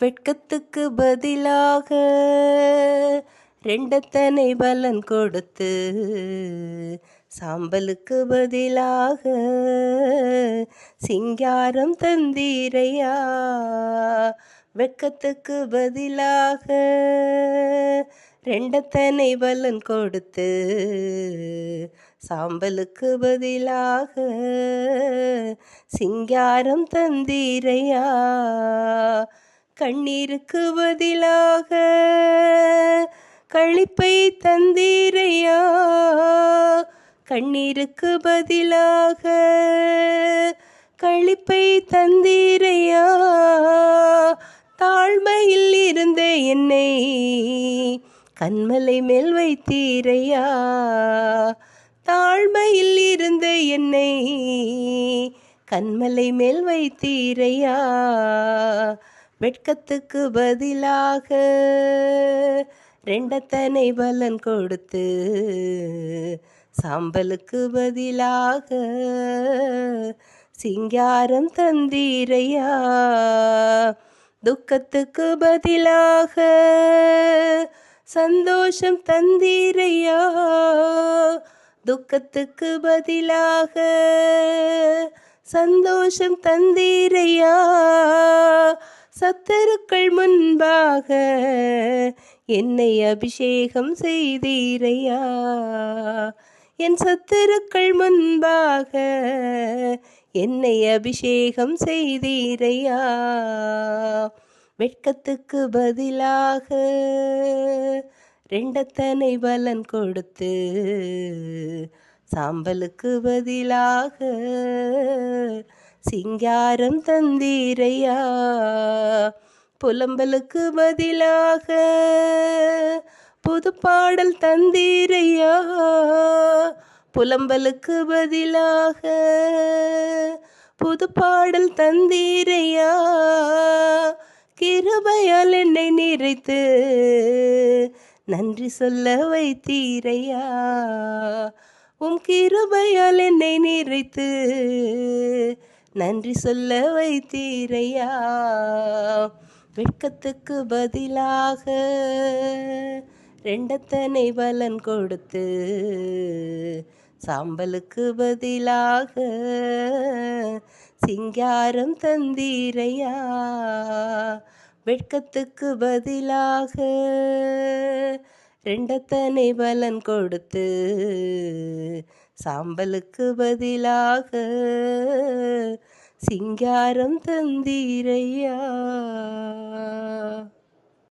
வெட்கத்துக்கு பதிலாக ரெண்டத்தனை பலன் கொடுத்து சாம்பலுக்கு பதிலாக சிங்காரம் தந்தீரையா? வெட்கத்துக்கு பதிலாக ரெண்டத்தனை பலன் கொடுத்து சாம்பலுக்கு பதிலாக சிங்காரம் தந்தீரையா? கண்ணீருக்கு பதிலாக கழிப்பை தந்தீரையா? கண்ணீருக்கு பதிலாக கழிப்பை தந்தீரையா? தாழ்மையில் இருந்த என்னை கண்மலை மேல் வைத்தீரையா? தாழ்மையில் இருந்த என்னை கண்மலை மேல் வைத்தீரையா? வெட்கத்துக்கு பதிலாக ரெண்டத்தனை பலன் கொடுத்து சாம்பலுக்கு பதிலாக சிங்காரம் தந்தீரையா? துக்கத்துக்கு பதிலாக சந்தோஷம் தந்தீரையா? துக்கத்துக்கு பதிலாக சந்தோஷம் தந்தீரையா? சத்தருக்கள் முன்பாக என்னை அபிஷேகம் செய்தீரையா? என் சத்தருக்கள் முன்பாக என்னை அபிஷேகம் செய்தீரையா? வெட்கத்துக்கு பதிலாக ரெண்டத்தனை பலன் கொடுத்து சாம்பலுக்கு பதிலாக சிங்காரம் தந்தீரையா? புலம்பலுக்கு பதிலாக புது பாடல் தந்தீரையா? புலம்பலுக்கு பதிலாக புது பாடல் தந்தீரையா? கிருபையால் என்னை நிறைத்து நன்றி சொல்ல வைத்தீரையா? உம் கிருபையால் என்னை நிறைத்து நன்றி சொல்ல வைத்தீரையா? வெட்கத்துக்கு பதிலாக ரெண்டத்தனை பலன் கொடுத்து சாம்பலுக்கு பதிலாக சிங்காரம் தந்தீரையா? வெட்கத்துக்கு பதிலாக ரெண்டத்தனை பலன் கொடுத்து சாம்பலுக்கு பதிலாக சிங்காரம் தந்தீரையா?